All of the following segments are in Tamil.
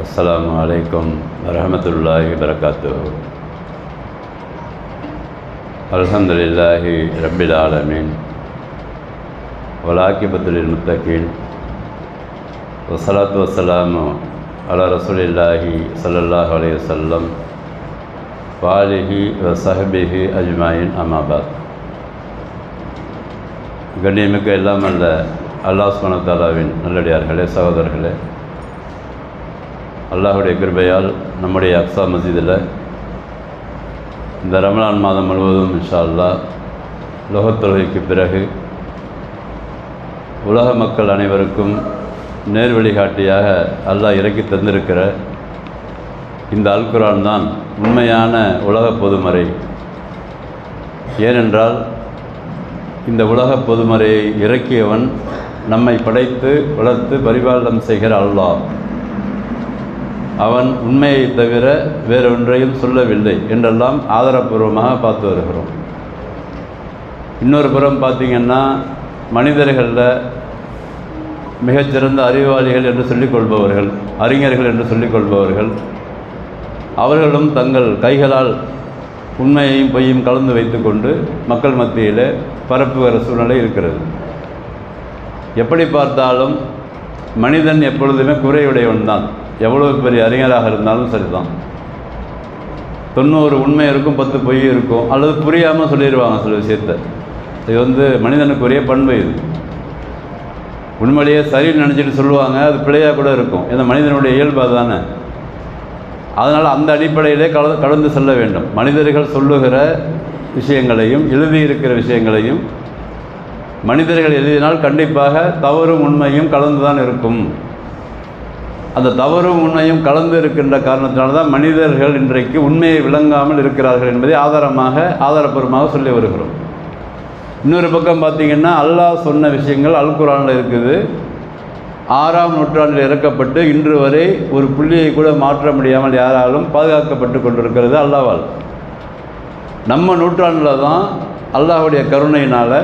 அஸ்லாம் வலைக்கம் வரமத்துல்லாஹி வரகாத்து அலமதுல்லாஹி ரபில் ஆலமீன் வலாக்கிபத்துலில் முத்தகீன் வசலாத்து வசலாமு அலா ரசூலில்லாஹி சல்லாஹ் அலைய சொல்லம் வாலிஹி வசஹபிஹி அஜ்மாயின் அமாபாத் கண்ணியமிக்க எல்லாம் அல்ல அல்லாஹ் சுனத்தாலாவின் நல்லடியார்களே சகோதரர்களே அல்லாஹுடைய கிருபையால் நம்முடைய அக்ஸா மசீதில் இந்த ரமலான் மாதம் முழுவதும் இன்ஷா அல்லா லோகத்தொழுகைக்கு பிறகு உலக மக்கள் அனைவருக்கும் நேர் வழிகாட்டியாக அல்லாஹ் இறக்கி தந்திருக்கிற இந்த அல்குரான் தான் உண்மையான உலக பொதுமறை. ஏனென்றால் இந்த உலக பொதுமறையை இறக்கியவன் நம்மை படைத்து வளர்த்து பரிபாலனம் செய்கிற அல்லாஹ். அவன் உண்மையை தவிர வேறு ஒன்றையும் சொல்லவில்லை என்றெல்லாம் ஆதாரப்பூர்வமாக பார்த்து வருகிறோம். இன்னொரு புறம் பார்த்திங்கன்னா மனிதர்களில் மிகச்சிறந்த அறிவாளிகள் என்று சொல்லிக் கொள்பவர்கள் அறிஞர்கள் என்று சொல்லிக் கொள்பவர்கள் அவர்களும் தங்கள் கைகளால் உண்மையையும் பொய்யும் கலந்து வைத்துக்கொண்டு மக்கள் மத்தியில் பரப்புகிற சூழ்நிலை இருக்கிறது. எப்படி பார்த்தாலும் மனிதன் எப்பொழுதுமே குறையுடையவன் தான் எவ்வளோ பெரிய அறிஞராக இருந்தாலும் சரிதான். தொண்ணூறு உண்மை இருக்கும் பத்து பொய் இருக்கும் அல்லது புரியாமல் சொல்லிடுவாங்க சில விஷயத்த. இது வந்து மனிதனுக்குரிய பண்பு இது. உண்மையிலேயே சரின்னு நினச்சிட்டு சொல்லுவாங்க அது பிழையாக கூட இருக்கும். இந்த மனிதனுடைய இயல்பு அதுதானே. அதனால் அந்த அடிப்படையிலே கல கடந்து செல்ல வேண்டும். மனிதர்கள் சொல்லுகிற விஷயங்களையும் எழுதியிருக்கிற விஷயங்களையும் மனிதர்கள் எழுதினால் கண்டிப்பாக தவறும் உண்மையும் கலந்து தான் இருக்கும். அந்த தவறும் உண்மையும் கலந்து இருக்கின்ற காரணத்தினால தான் மனிதர்கள் இன்றைக்கு உண்மையை விளங்காமல் இருக்கிறார்கள் என்பதை ஆதாரமாக ஆதாரப்பூர்வமாக சொல்லி வருகிறோம். இன்னொரு பக்கம் பார்த்திங்கன்னா அல்லாஹ் சொன்ன விஷயங்கள் அல்குரானில் இருக்குது. ஆறாம் நூற்றாண்டில் இறக்கப்பட்டு இன்று வரை ஒரு புள்ளியை கூட மாற்ற முடியாமல் யாராலும் பாதுகாக்கப்பட்டு கொண்டிருக்கிறது அல்லாவால் நம்ம நூற்றாண்டில் தான் அல்லாஹுடைய கருணையினால்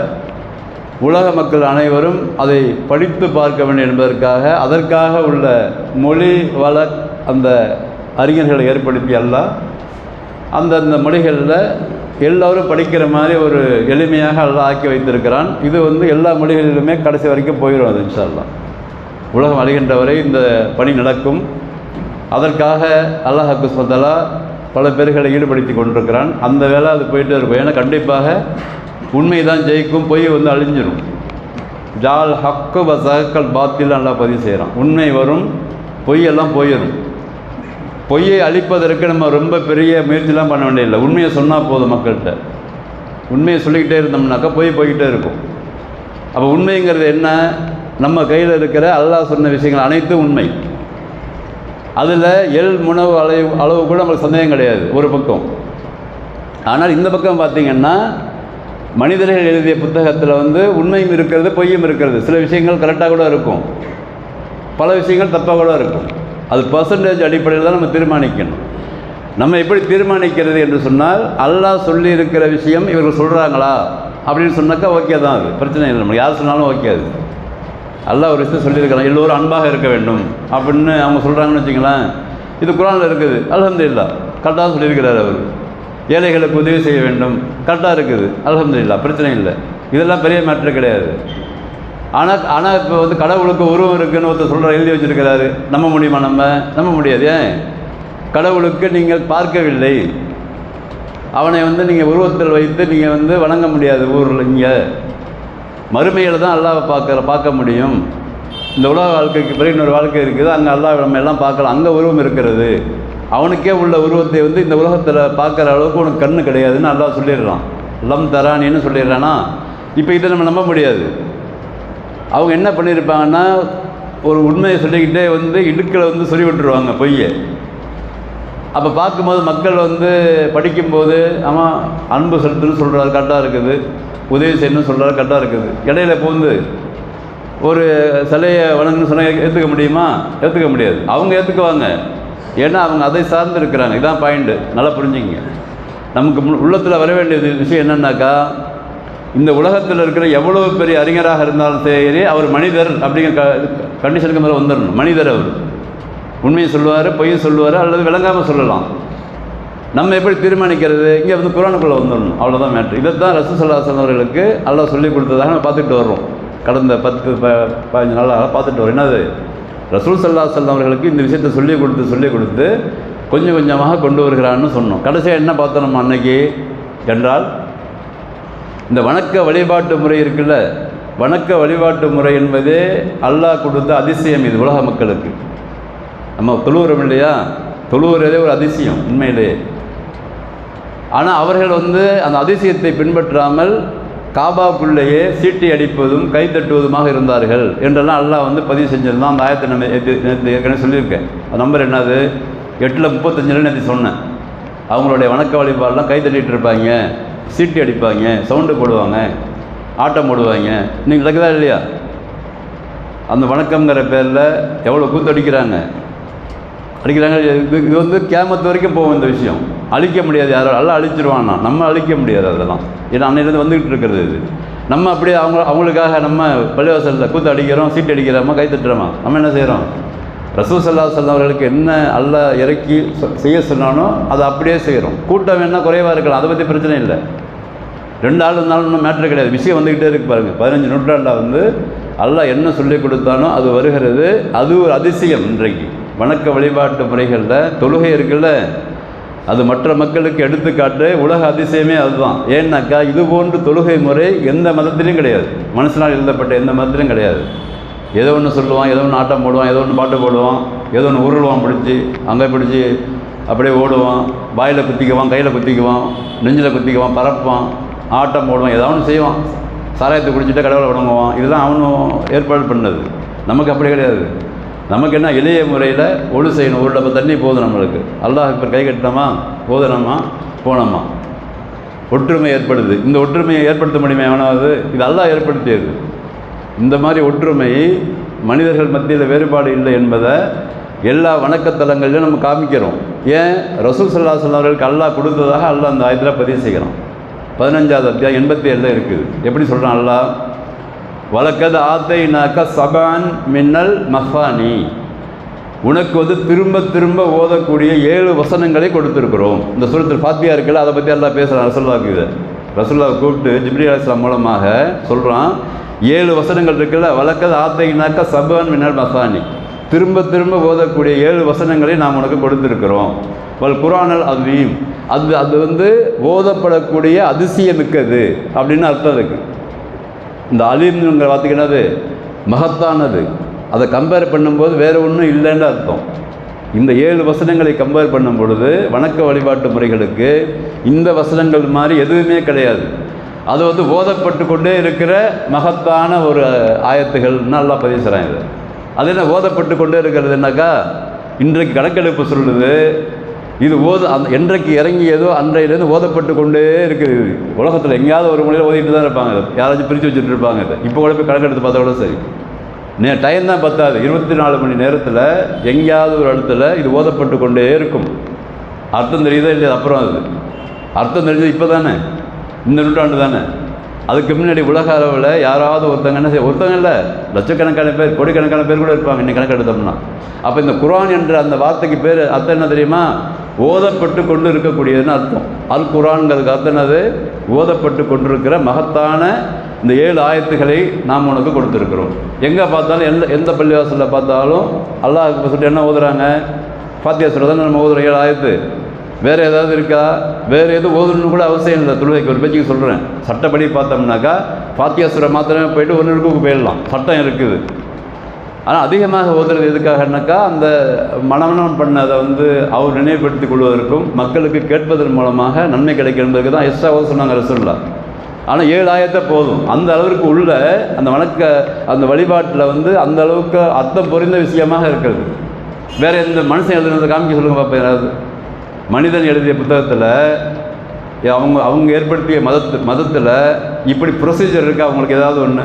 உலக மக்கள் அனைவரும் அதை படித்து பார்க்க வேண்டும் என்பதற்காக அதற்காக உள்ள மொழி வள அந்த அறிஞர்களை ஏற்படுத்தி அல்லாஹ் அந்தந்த மொழிகளில் எல்லோரும் படிக்கிற மாதிரி ஒரு எளிமையாக அல்லாஹ் ஆக்கி வைத்திருக்கிறான். இது வந்து எல்லா மொழிகளிலுமே கடைசி வரைக்கும் போயிடும் அது இன்ஷால்லாம் உலகம் அழிகின்ற வரை இந்த பணி நடக்கும். அதற்காக அல்லாஹ் குஸ்மத்தலா பல பேர்களை ஈடுபடுத்தி கொண்டிருக்கிறான். அந்த வேலை அது போயிட்டே இருக்கும். ஏன்னா கண்டிப்பாக உண்மை தான் ஜெயிக்கும் பொய் வந்து அழிஞ்சிடும் ஜால் ஹக்கு வசகல் பாத்தில் நல்லா பதிவு செய்கிறான் உண்மை வரும் பொய்யெல்லாம் போயிடும் பொய்யை அழிப்பதற்கு நம்ம ரொம்ப பெரிய முயற்சிலாம் பண்ண வேண்டியதில்லை. உண்மையை சொன்னால் போதும் மக்கள்கிட்ட. உண்மையை சொல்லிக்கிட்டே இருந்தோம்னாக்கா பொய் போய்கிட்டே இருக்கும். அப்போ உண்மைங்கிறது என்ன? நம்ம கையில் இருக்கிற அல்லாஹ் சொன்ன விஷயங்கள் அனைத்தும் உண்மை. அதில் எல் உணவு அளவு அளவு கூட நம்மளுக்கு சந்தேகம் கிடையாது ஒரு பக்கம். ஆனால் இந்த பக்கம் பார்த்திங்கன்னா மனிதர்கள் எழுதிய புத்தகத்தில் வந்து உண்மையும் இருக்கிறது பொய்யும் இருக்கிறது. சில விஷயங்கள் கரெக்டாக கூட இருக்கும். பல விஷயங்கள் தப்பாக கூட இருக்கும். அது பர்சன்டேஜ் அடிப்படையில் தான் நம்ம தீர்மானிக்கணும். நம்ம எப்படி தீர்மானிக்கிறது என்று சொன்னால் அல்லாஹ் சொல்லியிருக்கிற விஷயம் இவர்கள் சொல்கிறாங்களா அப்படின்னு சொன்னாக்கா ஓகே தான் அது. பிரச்சனை இல்லை. நம்ம யார் சொன்னாலும் ஓகே அது. அல்லாஹ் ஒரு விஷயத்தை சொல்லியிருக்கலாம் எல்லோரும் அன்பாக இருக்க வேண்டும் அப்படின்னு அவங்க சொல்கிறாங்கன்னு வச்சுங்களேன் இது குரானில் இருக்குது. அலமதுல்லா கரெக்டாக சொல்லியிருக்கிறார் அவர். ஏழைகளுக்கு உதவி செய்ய வேண்டும். கரெக்டாக இருக்குது. அலமதுல்லா பிரச்சனை இல்லை. இதெல்லாம் பெரிய மேட்ரு கிடையாது. ஆனால் ஆனால் இப்போ வந்து கடவுளுக்கு உருவம் இருக்குன்னு ஒருத்தர் சொல்கிற எழுதி வச்சுருக்கிறாரு. நம்ப முடியுமா நம்ம? நம்ப முடியாது ஏன்? கடவுளுக்கு நீங்கள் பார்க்கவில்லை. அவனை வந்து நீங்கள் உருவத்தில் வைத்து நீங்கள் வந்து வணங்க முடியாது ஊரில் இங்கே. மறுமையில் தான் அல்லாவை பார்க்குற பார்க்க முடியும். இந்த உலக வாழ்க்கைக்கு பிறகு இன்னொரு வாழ்க்கை இருக்குது. அங்கே அல்லாஹ் நம்ம எல்லாம் பார்க்கலாம் அங்கே உருவம் இருக்கிறது. அவனுக்கே உள்ள உருவத்தை வந்து இந்த உலகத்தில் பார்க்குற அளவுக்கு உனக்கு கண்ணு கிடையாதுன்னு அல்லா சொல்லிடுறான். லம் தரானின்னு சொல்லிடுறானா? இப்போ இதை நம்ம நம்ப முடியாது. அவங்க என்ன பண்ணியிருப்பாங்கன்னா ஒரு உண்மையை சொல்லிக்கிட்டே வந்து இடுக்களை வந்து சொல்லி விட்டுருவாங்க பொய்யை. அப்போ பார்க்கும்போது மக்கள் வந்து படிக்கும்போது ஆமாம் அன்பு செலுத்துன்னு சொல்கிறாரு கரெக்டாக இருக்குது. உதவி செய்யணும்னு சொல்கிறாரு கரெக்டாக இருக்குது. இடையில பூந்து ஒரு சிலையை வணங்கன்னு சொன்னால் ஏற்றுக்க முடியுமா? ஏற்றுக்க முடியாது. அவங்க ஏற்றுக்குவாங்க ஏன்னா அவங்க அதை சார்ந்து இருக்கிறாங்க. இதான் பாயிண்ட்டு நல்லா புரிஞ்சுங்க. நமக்கு உள்ளத்தில் வர வேண்டிய விஷயம் என்னன்னாக்கா இந்த உலகத்தில் இருக்கிற எவ்வளோ பெரிய அறிஞராக இருந்தாலும் சரி அவர் மனிதர் அப்படிங்கிற க கண்டிஷனுக்கு மேலே வந்துடணும் மனிதர் அவர். உண்மையை சொல்லுவார் பொய்யை சொல்லுவார் அல்லது விளங்காமல் சொல்லலாம். நம்ம எப்படி தீர்மானிக்கிறது? இங்கே வந்து குரானுக்குள்ளே வந்துடணும் அவ்வளோதான் மேட்ரு இதை தான் ரசூசல்லாசன் அவர்களுக்கு அல்லாஹ் சொல்லிக் கொடுத்ததாக நம்ம பார்த்துட்டு வர்றோம். கடந்த பத்து ப பதினஞ்சு நாளாக பார்த்துட்டு வரோம். என்னது? ரசூல் சல்லா அவர்களுக்கு இந்த விஷயத்தை சொல்லிக் கொடுத்து சொல்லிக் கொடுத்து கொஞ்சம் கொஞ்சமாக கொண்டு வருகிறான்னு சொன்னோம். கடைசியாக என்ன பார்த்தோம் நம்ம அன்னைக்கு? என்றால் இந்த வணக்க வழிபாட்டு முறை இருக்குல்ல வணக்க வழிபாட்டு முறை என்பதே அல்லாஹ் கொடுத்த அதிசயம் இது உலக மக்களுக்கு. நம்ம தொழுவுறோம் இல்லையா? தொழுவுறதே ஒரு அதிசயம் உண்மையிலே. ஆனால் அவர்கள் வந்து அந்த அதிசயத்தை பின்பற்றாமல் காபாக்குள்ளேயே சீட்டி அடிப்பதும் கை தட்டுவதுமாக இருந்தார்கள் என்றெல்லாம் அல்லாஹ் வந்து பதிவு செஞ்சிருந்தான். அந்த ஆயத்தை நம்ம ஏற்கனவே சொல்லியிருக்கேன். நம்பர் என்னது? எட்டில் முப்பத்தஞ்சில் நேற்று சொன்னேன். அவங்களுடைய வணக்க வழிபாடெலாம் கை தட்டிகிட்டு இருப்பாங்க சீட்டி அடிப்பாங்க சவுண்டு போடுவாங்க ஆட்டம் போடுவாங்க. நீங்கள் நடக்குதா இல்லையா? அந்த வணக்கங்கிற பேரில் எவ்வளோ கூத்து அடிக்கிறாங்க? அடிக்கிறாங்க. இது இது வந்து கேமத்து வரைக்கும் போகும் இந்த விஷயம். அழிக்க முடியாது. யாரும் எல்லாம் அழிச்சிருவான்னா. நம்ம அழிக்க முடியாது அதெல்லாம். ஏன்னா அன்னையிலேருந்து வந்துக்கிட்டு இருக்கிறது இது. நம்ம அப்படியே அவங்க அவங்களுக்காக நம்ம பள்ளிவாசலில் கூத்து அடிக்கிறோம் சீட்டு அடிக்கிறோமா கை தட்டுறோமா? நம்ம என்ன செய்கிறோம் ரசூல் சல்லா சொல்லம் அவர்களுக்கு என்ன அல்ல இறக்கி செய்ய சொன்னானோ அதை அப்படியே செய்கிறோம் கூட்டம் வேணால் குறைவாக இருக்கலாம். அதை பற்றி பிரச்சனை இல்லை. ரெண்டு ஆள் இருந்தாலும் ஒன்றும் மேட்ரு கிடையாது. விஷயம் வந்துக்கிட்டே இருக்கு பாருங்கள் பதினஞ்சு நூற்றாண்டில் வந்து அல்லாஹ் என்ன சொல்லி கொடுத்தானோ அது வருகிறது. அது ஒரு அதிசயம் இன்றைக்கு. வணக்க வழிபாட்டு முறைகளில் தொழுகை இருக்குல்ல. அது மற்ற மக்களுக்கு எடுத்துக்காட்டு உலக அதிசயமே அதுதான். ஏன்னாக்கா இது போன்று தொழுகை முறை எந்த மதத்திலையும் கிடையாது. மனுஷனால் எழுதப்பட்ட எந்த மதத்திலையும் கிடையாது. ஏதோ ஒன்று சொல்லுவான் ஏதோ ஒன்று ஆட்டம் போடுவான் ஏதோ ஒன்று பாட்டு போடுவான் ஏதோ ஒன்று உருளுவான் பிடிச்சி அங்கே பிடிச்சி அப்படியே ஓடுவான் வாயில் குத்திக்குவான் கையில் குத்திக்குவான் நெஞ்சில் குத்திக்குவான் பரப்பான் ஆட்டம் போடுவான் ஏதோ ஒன்று செய்வான். சாராயத்தை குடிச்சிட்டு கடவுளை வணங்குவான். இதுதான் அவனும் ஏற்பாடு பண்ணது. நமக்கு அப்படி கிடையாது. நமக்கு என்ன எளிய முறையில் ஒழு செய்யணும். ஒரு டப்பா தண்ணி போதும் நம்மளுக்கு. அல்லாஹ் இப்போ கை கட்டினோமா? போதனமா போனோமா ஒற்றுமை ஏற்படுது. இந்த ஒற்றுமையை ஏற்படுத்த முடியுமா எவனாவது? இது அல்லாஹ் ஏற்படுத்தியது. இந்த மாதிரி ஒற்றுமை மனிதர்கள் மத்தியில் வேறுபாடு இல்லை என்பதை எல்லா வணக்கத்தலங்களிலும் நம்ம காமிக்கிறோம். ஏன்? ரசூல் சல்லா அவர்களுக்கு அல்லாஹ் கொடுத்ததாக அல்லாஹ் அந்த ஆயத்தில் பதிவு செய்கிறோம் பதினஞ்சாவது அத்தியாயம் எண்பத்தி ஏழில் இருக்குது. எப்படி சொல்கிறான் அல்லாஹ்? வழக்கது ஆத்தைனாக்க சபான் மின்னல் மஃபானி. உனக்கு வந்து திரும்ப திரும்ப ஓதக்கூடிய ஏழு வசனங்களை கொடுத்துருக்குறோம். இந்த சுரத்தில் ஃபாத்தியா இருக்குல்ல அதை பற்றி எல்லாம் பேசுகிறான் ரசூல்லாவுக்கு இதை ரசுல்லாவை கூப்பிட்டு ஜிப்ரி அலிஸ்லாம் மூலமாக சொல்கிறான் ஏழு வசனங்கள் இருக்குல்ல வழக்கது ஆத்தைனாக்க சபான் மின்னல் மஃபானி. திரும்ப திரும்ப ஓதக்கூடிய ஏழு வசனங்களை நாம் உனக்கு கொடுத்துருக்குறோம். வல் குரானல் அதுவும் அது அது வந்து ஓதப்படக்கூடிய அதிசயமிக்கது அப்படின்னு அர்த்தம் இருக்குது இந்த அலிம்ங்கிற வார்த்தைக்கு என்னது? மகத்தானது. அதை கம்பேர் பண்ணும்போது வேறு ஒன்றும் இல்லைன்னு அர்த்தம். இந்த ஏழு வசனங்களை கம்பேர் பண்ணும் பொழுது வணக்க வழிபாட்டு முறைகளுக்கு இந்த வசனங்கள் மாதிரி எதுவுமே கிடையாது. அது வந்து ஓதப்பட்டு கொண்டே இருக்கிற மகத்தான ஒரு ஆயத்துகள் நல்லா பதிவு செய்கிறேன் அது என்ன? ஓதப்பட்டு கொண்டே இருக்கிறதுனாக்கா இன்றைக்கு கணக்கெடுப்பு சொல்லுது இது ஓத அந்த என்றைக்கு இறங்கியதோ அன்றையிலேருந்து ஓதப்பட்டு கொண்டே இருக்குது உலகத்தில் எங்கேயாவது ஒரு மொழியில் ஓதிட்டு தான் இருப்பாங்க யாராச்சும் பிரித்து வச்சுட்டு இருப்பாங்க இப்போ கூட போய் கணக்கெடுத்து பார்த்தா கூட சரி. நே டைம் தான் பத்தாது. இருபத்தி நாலு மணி நேரத்தில் எங்கேயாவது ஒரு இடத்துல இது ஓதப்பட்டு கொண்டே இருக்கும். அர்த்தம் தெரியுதா இல்லையா அப்புறம் அது. அர்த்தம் தெரிஞ்சது இப்போ தானே. இந்த நூற்றாண்டு தானே. அதுக்கு முன்னாடி உலக அளவில் யாராவது ஒருத்தங்க என்ன செய்ய ஒருத்தங்க இல்லை. லட்சக்கணக்கான பேர் கோடிக்கணக்கான பேர் கூட இருப்பாங்க. இன்னைக்கு கணக்கு எடுத்தோம்னா அப்போ இந்த குரான் என்ற அந்த வார்த்தைக்கு பேர் அர்த்தம் என்ன தெரியுமா? ஓதப்பட்டு கொண்டு இருக்கக்கூடியதுன்னு அர்த்தம். அல் குரான்கிறதுக்கு அர்த்தம் என்னது ஓதப்பட்டு கொண்டிருக்கிற மகத்தான இந்த ஏழு ஆயத்துக்களை நாம் உனக்கு கொடுத்துருக்குறோம். எங்கே பார்த்தாலும் எந்த எந்த பள்ளிவாசலில் பார்த்தாலும் அல்லாஹ் சொல்லிட்டு என்ன ஓதுறாங்க? ஃபாத்தியா சொல்ல நம்ம ஓதுறோம் ஏழு ஆயத்து. வேறு ஏதாவது இருக்கா? வேறு எதுவும் ஓதணும்னு கூட அவசியம் இல்லை. தொழுகைக்கு ஒரு பேச்சுக்கு சொல்கிறேன் சட்டப்படி பார்த்தோம்னாக்கா ஃபாத்தியா சுரை மாத்திரமே போயிட்டு ஒன்று இருக்குக்கு போயிடலாம். சட்டம் இருக்குது. ஆனால் அதிகமாக ஓதுறது எதுக்காகனாக்கா அந்த மனமனம் பண்ணதை வந்து அவர் நினைவுபடுத்திக் கொள்வதற்கும் மக்களுக்கு கேட்பதன் மூலமாக நன்மை கிடைக்கும் என்பதுக்கு தான் எக்ஸ்ட்ரா ஓத சொன்னாங்க ரசூல்லா ஆனால் ஏழு ஆயத்தை போதும். அந்த அளவிற்கு உள்ள அந்த வணக்க அந்த வழிபாட்டில் வந்து அந்த அளவுக்கு அர்த்தம் பொறிந்த விஷயமாக இருக்கிறது வேற எந்த மனுஷன் எழுதுனதை காமிக்க சொல்லுங்கள் பார்ப்பேன் யாராவது. மனிதன் எழுதிய புத்தகத்தில் அவங்க அவங்க ஏற்படுத்திய மதத்து மதத்தில் இப்படி ப்ரொசீஜர் இருக்குது அவங்களுக்கு ஏதாவது ஒன்று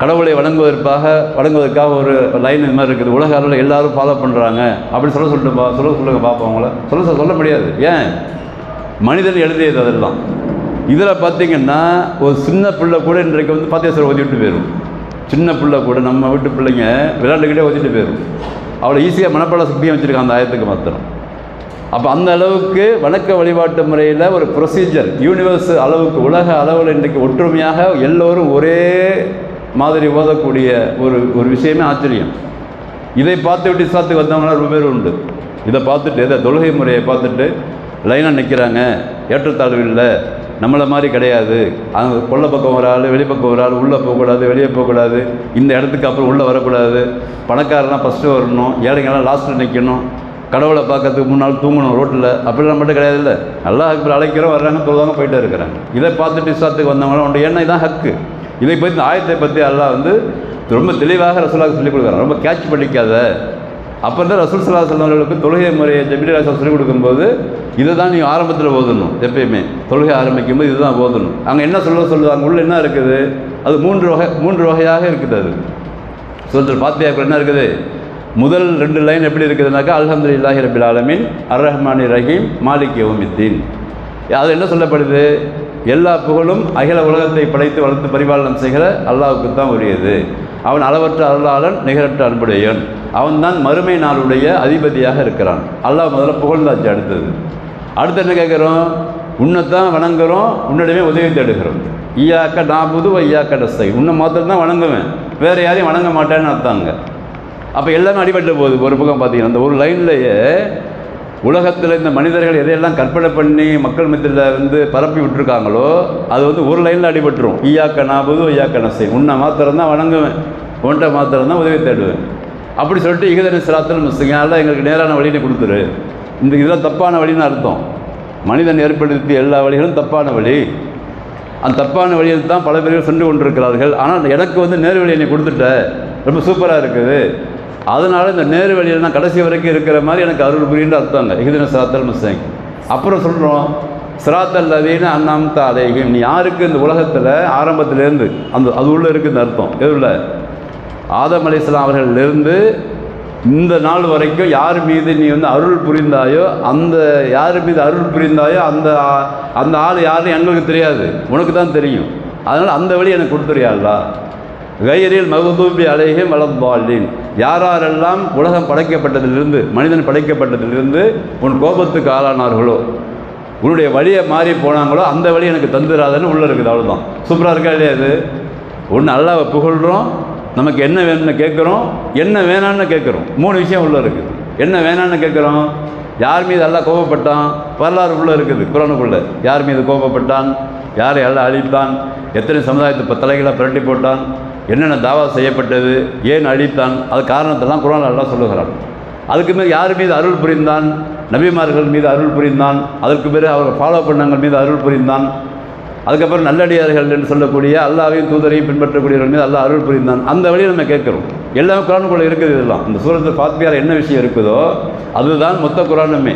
கடவுளை வணங்குவதற்காக வணங்குவதற்காக ஒரு லைன் இது மாதிரி இருக்குது. உலக அளவில் எல்லாரும் ஃபாலோ பண்ணுறாங்க அப்படி சொல்ல சொல்லிட்டு பா சொல்ல சொல்லுங்க பார்ப்போம் அவங்கள. சொல்ல சொல்ல முடியாது. ஏன்? மனிதன் எழுதியது அதெல்லாம். இதில் பார்த்தீங்கன்னா ஒரு சின்ன பிள்ளை கூட இன்றைக்கு வந்து பாத்தியாசர் ஓதி விட்டு போயிடும் சின்ன பிள்ளை கூட நம்ம வீட்டு பிள்ளைங்க விளையாண்டுக்கிட்டே ஓதிட்டு போயிடும் அவ்வளோ ஈஸியாக மனப்பாட சக்தியும் வச்சுருக்கான் அந்த ஆயத்துக்கு மாத்திரம். அப்போ அந்த அளவுக்கு வணக்க வழிபாட்டு முறையில் ஒரு ப்ரொசீஜர் யூனிவர்ஸ் அளவுக்கு உலக அளவில் இன்றைக்கு ஒற்றுமையாக எல்லோரும் ஒரே மாதிரி ஓதக்கூடிய ஒரு ஒரு விஷயமே ஆச்சரியம். இதை பார்த்து விட்டு இஸ்லாத்துக்கு வந்தவங்களாம் ரொம்ப பேர் உண்டு. இதை பார்த்துட்டு இதை தொழுகை முறையை பார்த்துட்டு லைனாக நிற்கிறாங்க ஏற்றத்தாழ்வு இல்லை. நம்மளை மாதிரி கிடையாது. அங்கே கொல்லை பக்கம் ஒரு ஆள் வெளிப்பக்கம் ஒரு ஆள் உள்ளே போகக்கூடாது வெளியே போகக்கூடாது. இந்த இடத்துக்கு அப்புறம் உள்ளே வரக்கூடாது. பணக்காரலாம் ஃபஸ்ட்டு வரணும். ஏழைங்கெல்லாம் லாஸ்ட்டில் நிற்கணும் கடவுளை பார்க்கறதுக்கு முன்னால் தூங்கணும் ரோட்டில். அப்படிலாம் மட்டும் கிடையாது இல்லை நல்லா இப்போ அழைக்கிறோம் வர்றாங்க தொழுதாங்க போயிட்டே இருக்கிறாங்க. இதை பார்த்துட்டு இஸ்லாத்துக்கு வந்தவங்களும் உண்டு. ஏன்னா இதான் ஹக்கு. இதை பற்றி இந்த ஆயத்தை பற்றி அல்லாஹ் வந்து ரொம்ப தெளிவாக ரசூலாக சொல்லிக் கொடுக்குறாங்க ரொம்ப கேட்ச் பண்ணிக்காத. அப்போ தான் ரசூல் சல்லா சொல்லவர்களுக்கு தொழுகை முறையை ஜபிரி ராசா சொல்லிக் கொடுக்கும்போது இதை தான் நீங்கள் ஆரம்பத்தில் ஓதணும் எப்பயுமே. தொழுகை ஆரம்பிக்கும் போது இதுதான் ஓதணும். அங்கே என்ன சொல்ல சொல்லுவாங்க உள்ள என்ன இருக்குது? அது மூன்று வகை மூன்று வகையாக இருக்குது அது. சொல்றது பாத்தியாக்கள் என்ன இருக்குது? முதல் ரெண்டு லைன் எப்படி இருக்குதுனாக்கா அல்ஹம்து இல்லாஹி ரபில் ஆலமின் அர் ரஹ்மானி ரஹீம் மாலிக் ஓமித்தீன் அது என்ன சொல்லப்படுது? எல்லா புகழும் அகில உலகத்தை படைத்து வளர்த்து பரிபாலனம் செய்கிற அல்லாவுக்கு தான் உரியது. அவன் அளவற்ற அருளாளன் நிகரற்ற அன்புடையன். அவன்தான் மறுமை நாளுடைய அதிபதியாக இருக்கிறான். அல்லாஹ் முதல்ல புகழ்ந்தாச்சு அடுத்தது. அடுத்து என்ன கேட்குறோம்? உன்னைத்தான் வணங்குறோம் உன்னிடமே உதவி தேடுகிறோம். ஈயாக்க புது ஐயாக்க டஸ்தை உன்னை மாத்திரம் தான் வணங்குவேன். வேறு யாரையும் வணங்க மாட்டேன்னு அர்த்தாங்க அப்போ எல்லாமே அடிபட்டு போகுது ஒரு பக்கம் பார்த்தீங்கன்னா அந்த ஒரு லைன்லேயே உலகத்தில் இந்த மனிதர்கள் எதையெல்லாம் கற்பனை பண்ணி மக்கள் மத்தியில் வந்து பரப்பி விட்டுருக்காங்களோ அது வந்து ஒரு லைனில் அடிபட்டுரும். ஈயாக்க நாபுது ஐயாக்க நசை உன்னை மாத்திரம் தான் வணங்குவேன். ஒன்றை மாத்திரம் தான் உதவி தேடுவேன். அப்படி சொல்லிட்டு இகதன சிராத்தில் மிஸ்ஸிங்கால எங்களுக்கு நேரான வழியை கொடுத்துரு. இந்த இதெல்லாம் தப்பான வழின்னு அர்த்தம். மனிதன் ஏற்படுத்திய எல்லா வழிகளும் தப்பான வழி. அந்த தப்பான வழியில் தான் பல பேர்கள் சென்று கொண்டிருக்கிறார்கள். ஆனால் எனக்கு வந்து நேரு வழியை நீ கொடுத்துட்ட. ரொம்ப சூப்பராக இருக்குது. அதனால் இந்த நேரு வழியில் நான் கடைசி வரைக்கும் இருக்கிற மாதிரி எனக்கு அருள் புரியுன்னு அர்த்தங்க இகுதின சிராத்தல் மிஸ்ஸிங் அப்புறம் சொல்கிறோம் சிராத்தல் லவீன அண்ணாம் தாலேகம் நீ யாருக்கு இந்த உலகத்தில் ஆரம்பத்திலேருந்து அந்த அது உள்ளே இருக்குதுன்னு அர்த்தம். எதுல ஆதம் அலிஸ்லாம் அவர்களிலிருந்து இந்த நாள் வரைக்கும் யார் மீது நீ வந்து அருள் புரிந்தாயோ அந்த யார் மீது அருள் புரிந்தாயோ அந்த அந்த ஆள் யாருன்னு எங்களுக்கு தெரியாது. உனக்கு தான் தெரியும். அதனால் அந்த வழி எனக்கு கொடுத்துறியாள்லா கையரில் மகதூபி அலைஹிம் வளம்பாலின் யாரெல்லாம் உலகம் படைக்கப்பட்டதிலிருந்து மனிதன் படைக்கப்பட்டதிலிருந்து உன் கோபத்துக்கு ஆளானார்களோ உன்னுடைய வழியை மாறி போனாங்களோ அந்த வழி எனக்கு தந்துடாதன்னு உள்ளே இருக்குது அவ்வளோதான் சூப்பராக இருக்கா இல்லையா இது? ஒன்று அல்லாவை புகழ்கிறோம் நமக்கு என்ன வேணும்னு கேட்குறோம் என்ன வேணான்னு கேட்குறோம். மூணு விஷயம் உள்ளே இருக்குது. என்ன வேணான்னு கேட்குறோம்? யார் மீது எல்லாம் கோபப்பட்டான்? வரலாறு உள்ளே இருக்குது குரானுக்குள்ளே. யார் மீது கோபப்பட்டான்? யாரை எல்லாம் அழித்தான்? எத்தனை சமுதாயத்தை இப்போ புரட்டி போட்டான்? என்னென்ன தாவா செய்யப்பட்டது ஏன் அழித்தான் அது காரணத்தெல்லாம் குரான் அல்லாஹ் சொல்லுகிறான். அதுக்கு மேல் யார் மீது அருள் புரிந்தான்? நபிமார்கள் மீது அருள் புரிந்தான். அதற்கு பிறகு அவர் ஃபாலோ பண்ணவங்க மீது அருள் புரிந்தான். அதுக்கப்புறம் நல்லடியார்கள் என்று சொல்லக்கூடிய அல்லாவையும் தூதரையும் பின்பற்றக்கூடியவர்கள் மீது அல்லா அருள் புரிந்தான். அந்த வழியை நம்ம கேட்குறோம். எல்லாமே குரானுக்குள்ளே இருக்குது இதெல்லாம். இந்த சூரத்தில் பாத்மியார் என்ன விஷயம் இருக்குதோ அதுதான் மொத்த குரானுமே.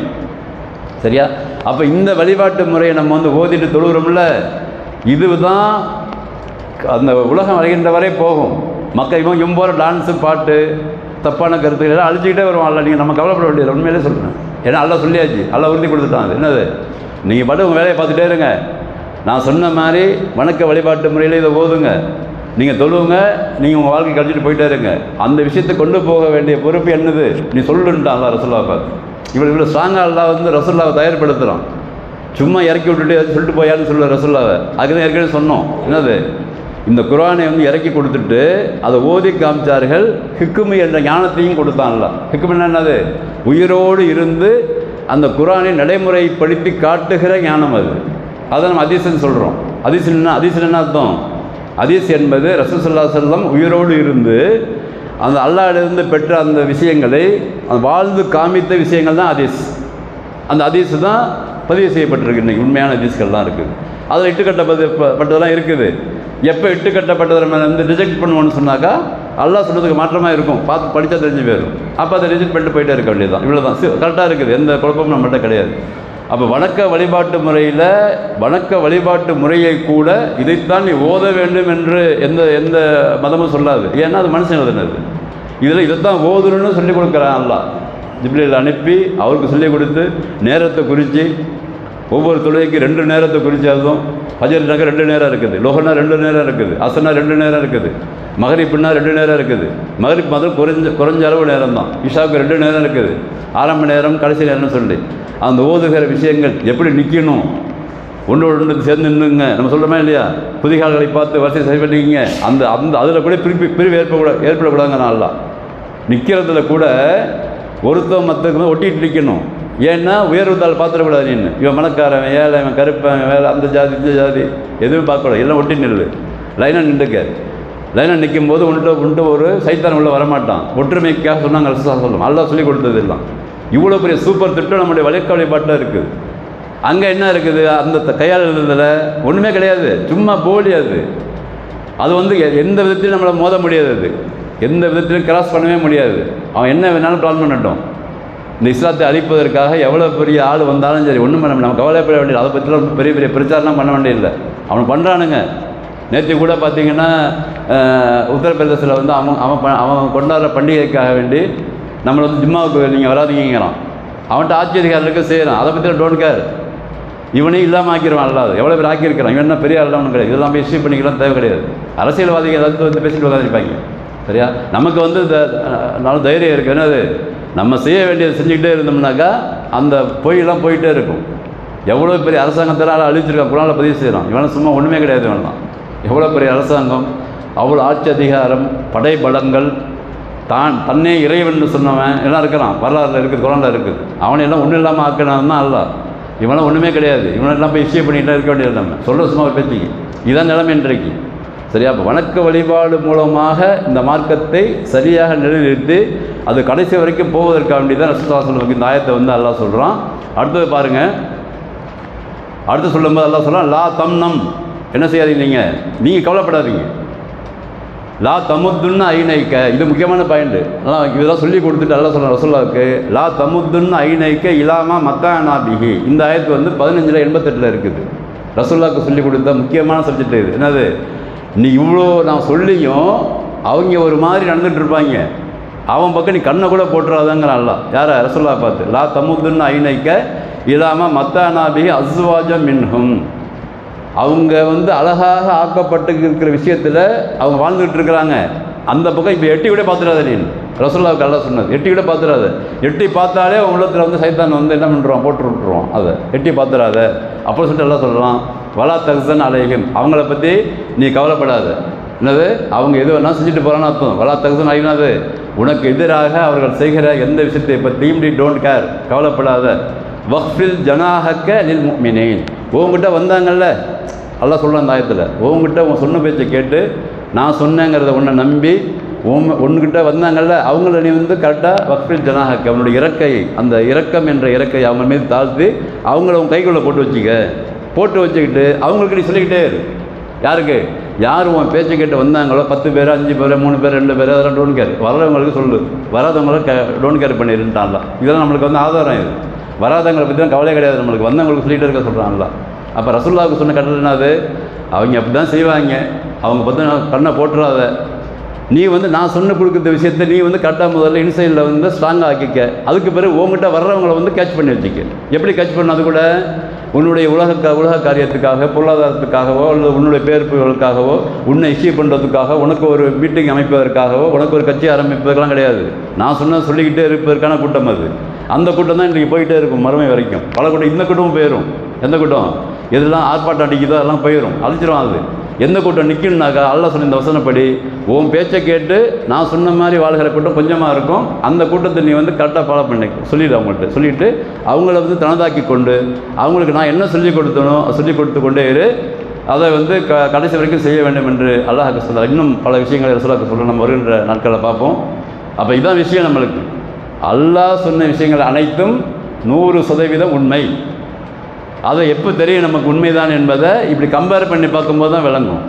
சரியா? அப்போ இந்த வழிபாட்டு முறையை நம்ம வந்து ஓதிட்டு தொழுகிறோம்ல இதுதான் அந்த உலகம் வருகின்ற வரை போகும். மக்கள் இவன் இம்போற டான்ஸு பாட்டு தப்பான கருத்துக்கள் எல்லாம் அழிச்சிக்கிட்டே வருவான் அல்ல நீங்கள் நம்ம கவலைப்பட வேண்டியது உண்மையிலே சொல்கிறேன் ஏன்னா அல்ல சொல்லியாச்சு. அல்ல உறுதி கொடுத்துட்டான். அது என்னது? நீங்கள் பாட்டு உங்கள் வேலையை பார்த்துட்டே இருங்க. நான் சொன்ன மாதிரி வணக்க வழிபாட்டு முறையில் இதை ஓதுங்க. நீங்கள் தொழுவுங்க. நீங்கள் உங்கள் வாழ்க்கை கழிச்சிட்டு போயிட்டே இருங்க. அந்த விஷயத்தை கொண்டு போக வேண்டிய பொறுப்பு என்னது? நீ சொல்லுன்ட்டான் அல்லா ரசுல்லாவை பார்த்து இவ்வளோ இவ்வளோ ஸ்ட்ராங்காக அல்லா வந்து ரசுல்லாவை தயார்படுத்துகிறான் சும்மா இறக்கி விட்டுட்டு சொல்லிட்டு போயான்னு சொல்ல ரசுல்லாவை அதுக்கு தான் ஏற்கனவே சொன்னோம். என்னது? இந்த குரானை வந்து இறக்கி கொடுத்துட்டு அதை ஓதி காமிச்சார்கள். ஹிக்குமி என்ற ஞானத்தையும் கொடுத்தான்ல. ஹிக்குமி என்னது? உயிரோடு இருந்து அந்த குரானை நடைமுறைப்படுத்தி காட்டுகிற ஞானம் அது. அதை நம்ம அதிசன் சொல்கிறோம் அதிசன் என்ன? அதிசன் என்ன அர்த்தம்? அதீஸ் என்பது ரசூசல்லா செல்லம் உயிரோடு இருந்து அந்த அல்லாடிலிருந்து பெற்ற அந்த விஷயங்களை அந்த வாழ்ந்து காமித்த விஷயங்கள் தான் அதிஸ் அந்த அதிஸ் தான் பதிவு செய்யப்பட்டிருக்கு. இன்றைக்கி உண்மையான அதிஸ்கள்லாம் இருக்குது. அதில் இட்டுக்கட்டப்பது ப- பட்டதெல்லாம் இருக்குது. எப்போ இட்டுக்கட்டப்பட்டதை நம்ம வந்து ரிஜெக்ட் பண்ணுவோம்னு சொன்னாக்கா அல்லா சொன்னதுக்கு மாற்றமாக இருக்கும். பார்த்து படித்தா தெரிஞ்சு போயிடும். அப்போ அதை ரிஜெக்ட் பண்ணிட்டு போயிட்டே இருக்க வேண்டியதான் இவ்வளோ தான் கரெக்டாக இருக்குது. எந்த குழப்பமும் நம்மகிட்ட கிடையாது. அப்போ வணக்க வழிபாட்டு முறையில் வணக்க வழிபாட்டு முறையை கூட இதைத்தான் நீ ஓத வேண்டும் என்று எந்த எந்த மதமும் சொல்லாது. ஏன்னா அது மனுஷன் எழுதுனது இதில் இதைத்தான் ஓதணும்னு சொல்லிக் கொடுக்குறான் அல்லாஹ். ஜிப்ளியில் அனுப்பி அவருக்கு சொல்லிக் கொடுத்து நேரத்தை குறித்து ஒவ்வொரு தொழுகைக்கு ரெண்டு நேரத்தை குறிச்சதும் ஃபஜர்னாக்க ரெண்டு நேரம் இருக்குது. லோகனா ரெண்டு நேரம் இருக்குது. அசனா ரெண்டு நேரம் இருக்குது. மகரிப்புனா ரெண்டு நேரம் இருக்குது. மகரிப் மதம் குறைஞ்ச குறைஞ்ச அளவு நேரம் தான் இஷாவுக்கு ரெண்டு நேரம் இருக்குது. ஆரம்ப நேரம் கடைசி நேரம்னு சொல்லி அந்த ஓதுகிற விஷயங்கள் எப்படி நிற்கணும் ஒன்றோடு ஒன்று சேர்ந்து நின்றுங்க நம்ம சொல்கிறோமா இல்லையா? புதிகால்களை பார்த்து வரிசை சரி பண்ணிக்கிங்க. அந்த அந்த அதில் கூட பிரிப்பு பிரிவு ஏற்பட ஏற்படக்கூடாதுங்க நல்லா நிற்கிறதுல கூட ஒருத்தன் மற்றவங்க ஒட்டிகிட்டு நிற்கணும் ஏன்னா உயர்வுத்தால் பார்த்துடக்கூடாது நின்று இவன் மணக்காரன் ஏழை இவன் கருப்பன் வேலை அந்த ஜாதி இந்த ஜாதி. எதுவும் பார்க்கக்கூடாது. எல்லாம் ஒட்டி நில்லு. லைனாக நின்றுக்க. லைனாக நிற்கும் போது உன்ட்டு உன்ட்டு ஒரு சைத்தான உள்ளே வரமாட்டான். ஒற்றுமைக்காக சொன்னாங்க அரசா சொல்லும் அல்லா சொல்லி கொடுத்தது எல்லாம். இவ்வளோ பெரிய சூப்பர் திட்டம் நம்முடைய வழக்க வழிபாட்டில் இருக்குது அங்கே என்ன இருக்குது? அந்த த- கையால் எழுதுறதுல ஒன்றுமே கிடையாது. சும்மா போலி அது. அது வந்து எ- எந்த விதத்திலும் நம்மளை மோத முடியாது அது. எந்த விதத்திலும் கிராஸ் பண்ணவே முடியாது. அவன் என்ன வேணாலும் பிளான் பண்ணட்டும். இந்த இஸ்லாத்தை அழிப்பதற்காக எவ்வளோ பெரிய ஆள் வந்தாலும் சரி ஒன்றும் பண்ண நம்ம கவலைப்பட வேண்டியது அதை பற்றிலாம் பெரிய பெரிய பிரச்சாரம்லாம் பண்ண வேண்டியதில்லை. அவன் பண்ணுறானுங்க நேற்று கூட பார்த்தீங்கன்னா உத்தரப்பிரதேசத்தில் வந்து அவன் அவன் ப- அவன் கொண்டாடுற பண்டிகைக்காக வேண்டி நம்மளை வந்து ஜிம்மாவுக்கு நீங்கள் வராதிங்கிறான் அவன்கிட்ட ஆட்சி அதிகாரம் செய்கிறான் அதை பற்றி டோன்ட் கேர் இவனையும் இல்லாமல் ஆக்கிடுவான் அல்லாது எவ்வளோ பேர் ஆக்கியிருக்கிறான். இவன் என்ன பெரிய ஆள் கிடையாது. இதெல்லாம் போய் இஷ்யூ பண்ணிக்கலாம் தேவை கிடையாது. அரசியல்வாதிகள் ஏதாவது வந்து பேசிட்டு உட்காந்துருப்பாங்க சரியா? நமக்கு வந்து இந்த நல்ல தைரியம் இருக்குது என்னது? நம்ம செய்ய வேண்டியதை செஞ்சுக்கிட்டே இருந்தோம்னாக்கா அந்த பொய்லாம் போயிட்டே இருக்கும். எவ்வளோ பெரிய அரசாங்கத்தினால் அழிச்சிருக்கான் குரானில் பதிவு செய்கிறான் இவனை சும்மா ஒன்றுமே கிடையாது வேணாம் எவ்வளோ பெரிய அரசாங்கம்? அவ்வளோ ஆட்சி அதிகாரம் படை பலங்கள் தான் தன்னே இறைவன் சொன்னவன் எல்லாம் இருக்கிறான். வரலாறுல இருக்குது குரானில் இருக்குது. அவனையெல்லாம் ஒன்றும் இல்லாமல் ஆக்கினான் தான் அல்ல இவனெல்லாம் ஒன்றுமே கிடையாது. இவனெல்லாம் போய் இஷ்யூ பண்ணிகிட்டே இருக்க வேண்டியது நம்ம. சொல்கிற சும்மா ஒரு பேச்சுக்கு. இதுதான் நிலைமை இன்றைக்கு. சரியா? அப்போ வணக்க வழிபாடு மூலமாக இந்த மார்க்கத்தை சரியாக நிலைநிறுத்தி அது கடைசி வரைக்கும் போவதற்காக வேண்டி தான் ரசூலுல்லாஹி இந்த ஆயத்தை வந்து அல்லாஹ் சொல்கிறான் அடுத்தது பாருங்கள் அடுத்து சொல்லும்போது அல்லாஹ் சொல்கிறான் லா தம்னம். என்ன செய்யாதீங்க நீங்கள் நீங்கள் கவலைப்படாதீங்க. லா தமுத்துன்னு ஐநைக்க. இது முக்கியமான பாயிண்ட் ஆனால் இதெல்லாம் சொல்லி கொடுத்துட்டு நல்லா சொல்ல ரசோல்லாவுக்கு லா தமுத்துன்னு ஐநைக்க இலாமா மத்தானாபிகி இந்த ஆயத்து வந்து பதினஞ்சில் எண்பத்தெட்டில் இருக்குது. ரசோல்லாவுக்கு சொல்லி கொடுத்த முக்கியமான சப்ஜெக்ட் இது. என்னது? நீ இவ்வளோ நான் சொல்லியும் அவங்க ஒரு மாதிரி நடந்துகிட்ருப்பாங்க அவன் பக்கம் நீ கண்ணை கூட போட்டுறாதாங்கிற அல்லா. யாரை ரசுல்லா பார்த்து? லா தமுதுன்னு ஐநைக்க இல்லாமல் மத்தானாபி பிஹி அஸ்வாஜம் மின்ஹும். அவங்க வந்து அழகாக ஆக்கப்பட்டு இருக்கிற விஷயத்தில் அவங்க வாழ்ந்துகிட்டு இருக்கிறாங்க. அந்த பக்கம் இப்போ எட்டி கூட பார்த்துடாத நீ. ரசோல்லாவுக்கு அல்லா சொன்னது. எட்டி கூட பார்த்துடாத எட்டி பார்த்தாலே உன் உள்ளத்தில் வந்து சைத்தான் வந்து என்ன பண்ணுறான் போட்டு விட்டுருவான் அதை எட்டி பார்த்துடாத அப்போ சொல்லிட்டு எல்லாம் சொல்லலாம். வலா தகுசன் அலைகம் அவங்கள பற்றி நீ கவலைப்படாத. என்னது? அவங்க எது வேணாலும் செஞ்சுட்டு போகிறான்னு அர்த்தம். வலா தகுசன் அது. உனக்கு எதிராக அவர்கள் செய்கிற எந்த விஷயத்தை பற்றியும் டி டோன்ட் கேர் கவலைப்படாத. வக்ஃபில் ஜனாஹக்க லில் முஃமினீன் உங்ககிட்ட வந்தாங்கல்ல. எல்லாம் சொல்ல அந்த ஆயத்தில். உங்ககிட்ட உன் சொன்ன பேச்சை கேட்டு நான் சொன்னேங்கிறத உன்னை நம்பி உன் உன்கிட்ட வந்தாங்கல்ல அவங்கள நீ வந்து கரெக்டாக வக்ஃபில் ஜனாஹக்க அவனுடைய இறக்கை அந்த இரக்கம் என்ற இறக்கை அவங்க மீது தாழ்த்தி அவங்கள உன் கைக்குள்ளே போட்டு வச்சுக்க. போட்டு வச்சுக்கிட்டு அவங்களுக்கு நீ சொல்லிக்கிட்டே இரு. யாருக்கு? யார் உன் பேச்சு கேட்டு வந்தாங்களோ பத்து பேர் அஞ்சு பேர் மூணு பேர் ரெண்டு பேர் அதெல்லாம் டோன் கேர் வர்றவங்களுக்கு சொல்லு. வராதவங்கள க டோன் கேர் பண்ணிருன்ட்டான்ல இதெல்லாம் நம்மளுக்கு வந்து ஆதாரம் இது. வராதவங்களை பற்றி தான் கவலை கிடையாது. நம்மளுக்கு வந்தவங்களுக்கு சொல்லிகிட்டே இருக்க சொல்கிறான்ல அப்போ ரசுல்லாவுக்கு சொன்ன கட்டளை அவங்க அப்படி தான் செய்வாங்க. அவங்க பற்றி கண்ணை போட்டுறாத. நீ வந்து நான் சொன்ன கொடுக்குற விஷயத்தை நீ வந்து கரெக்டாக முதல்ல இன்சைடில் வந்து ஸ்ட்ராங்காக ஆக்கிக்க. அதுக்கு பிறகு உங்ககிட்ட வர்றவங்கள வந்து கேட்ச் பண்ணி வச்சுக்க. எப்படி கேட்ச் பண்ண அது கூட? உன்னுடைய உலக க- உலக காரியத்துக்காக பொருளாதாரத்துக்காகவோ அல்லது உன்னுடைய பேர்ப்புகளுக்காகவோ உன்னை இஷ்யூ பண்ணுறதுக்காக உனக்கு ஒரு மீட்டிங் அமைப்பதற்காகவோ உனக்கு ஒரு கட்சி ஆரம்பிப்பதற்கெல்லாம் கிடையாது. நான் சொன்ன சொல்லிக்கிட்டே இருப்பதற்கான கூட்டம் அது. அந்த கூட்டம் தான் இன்றைக்கி போயிட்டே இருக்கும் மறுமை வரைக்கும். பல கூட்டம் இந்த கூட்டமும் போயிடும் எந்த கூட்டம்? எதெல்லாம் ஆர்ப்பாட்டம் அடிக்குதோ அதெல்லாம் போயிடும் அழிச்சிரும் அது. எந்த கூட்டம் நிற்கணுனாக்கா அல்ல சொன்ன இந்த வசனப்படி உன் பேச்சை கேட்டு நான் சொன்ன மாதிரி வாழ்கிற கூட்டம் கொஞ்சமாக இருக்கும். அந்த கூட்டத்தை நீ வந்து கரெக்டாக ஃபாலோ பண்ணி. சொல்லிடு அவங்கள்ட்ட. சொல்லிவிட்டு அவங்கள வந்து தனதாக்கி கொண்டு அவங்களுக்கு நான் என்ன சொல்லி கொடுத்தனோ சொல்லி கொடுத்து கொண்டே இரு. அதை வந்து க கடைசி வரைக்கும் செய்ய வேண்டும் என்று அல்லாஹ் சொல்கிறார் இன்னும் பல விஷயங்களை ரசூலாக்கு சொல்ல நம்ம வருகின்ற நாட்களை பார்ப்போம். அப்போ இதுதான் விஷயம் நம்மளுக்கு. அல்லாஹ் சொன்ன விஷயங்கள் அனைத்தும் நூறு சதவீதம் உண்மை. அதை எப்போ தெரியும் நமக்கு உண்மைதான் என்பதை இப்படி கம்பேர் பண்ணி பார்க்கும்போது தான் விளங்கும்.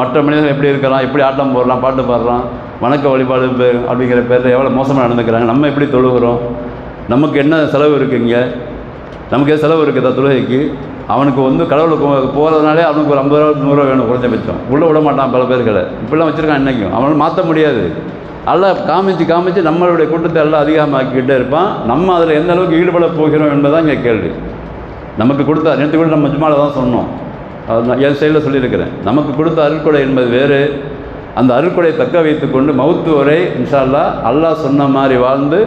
மற்ற மனிதர்கள் எப்படி இருக்கிறான் எப்படி ஆட்டம் போடுறான் பாட்டு பாடுறான் வணக்க வழிபாடு அப்படிங்கிற பேரில் எவ்வளோ மோசமாக நடந்துக்கிறாங்க நம்ம எப்படி தொழுகிறோம் நமக்கு என்ன செலவு இருக்குங்க நமக்கு எது செலவு இருக்குதா தொழுகைக்கு? அவனுக்கு வந்து கடவுளுக்கு போகிறதுனாலே அவனுக்கு ஒரு ஐம்பது ரூபா நூறுரூவா வேணும் குறைஞ்சபட்சம் உள்ளே விட மாட்டான் பல பேர்களை. இப்படிலாம் வச்சுருக்கான் இன்றைக்கும் அவனால் மாற்ற முடியாது. எல்லாம் காமிச்சு காமிச்சு நம்மளுடைய கூட்டத்தை எல்லாம் அதிகமாக்கிக்கிட்டே இருப்பான். நம்ம அதில் எந்த அளவுக்கு ஈடுபட போகிறோம் என்பதான் இங்கே கேள்வி. நமக்கு கொடுத்த நேற்று கூட நம்ம ஜுமால தான் சொன்னோம். அது நான் என் செயலில் சொல்லியிருக்கிறேன். நமக்கு கொடுத்த அருள்கொடை என்பது வேறு. அந்த அருள்கொடை தக்க வைத்துக்கொண்டு மௌத்து வரை இன்ஷால்லா அல்லாஹ் அல்லாஹ் சொன்ன மாதிரி வாழ்ந்து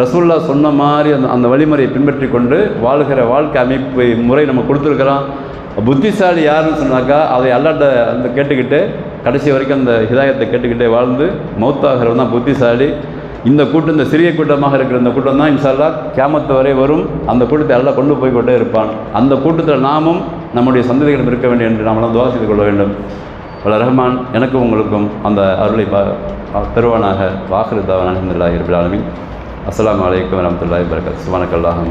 ரசூல்லா சொன்ன மாதிரி அந்த அந்த வழிமுறையை பின்பற்றி கொண்டு வாழ்கிற வாழ்க்கை அமைப்பு முறை நம்ம கொடுத்துருக்குறோம். புத்திசாலி யாருன்னு சொன்னாக்கா அதை அல்லாட்ட அந்த கேட்டுக்கிட்டு கடைசி வரைக்கும் அந்த ஹிதாயத்தை கேட்டுக்கிட்டே வாழ்ந்து மௌத்தாகிறவன் தான் புத்திசாலி. இந்த கூட்டம் இந்த சிறிய கூட்டமாக இருக்கிற இந்த கூட்டம் தான் இன்ஷால்லா கேமத்து வரை வரும். அந்த கூட்டத்தை எல்லாம் கொண்டு போய் கொண்டே இருப்பான். அந்த கூட்டத்தில் நாமும் நம்முடைய சந்ததிகளும் இருக்க வேண்டும் என்று நாமெல்லாம் துவா செய்து கொள்ள வேண்டும். வல்ல ரஹ்மான் எனக்கும் உங்களுக்கும் அந்த அருளை பா பெறுவானாக. வாக்குறுதாவான இருபில் அஸ்லாம் வலைக்கம் அலைக்கும் வரகத் வரகாத் சுபானக்கல்லாஹம்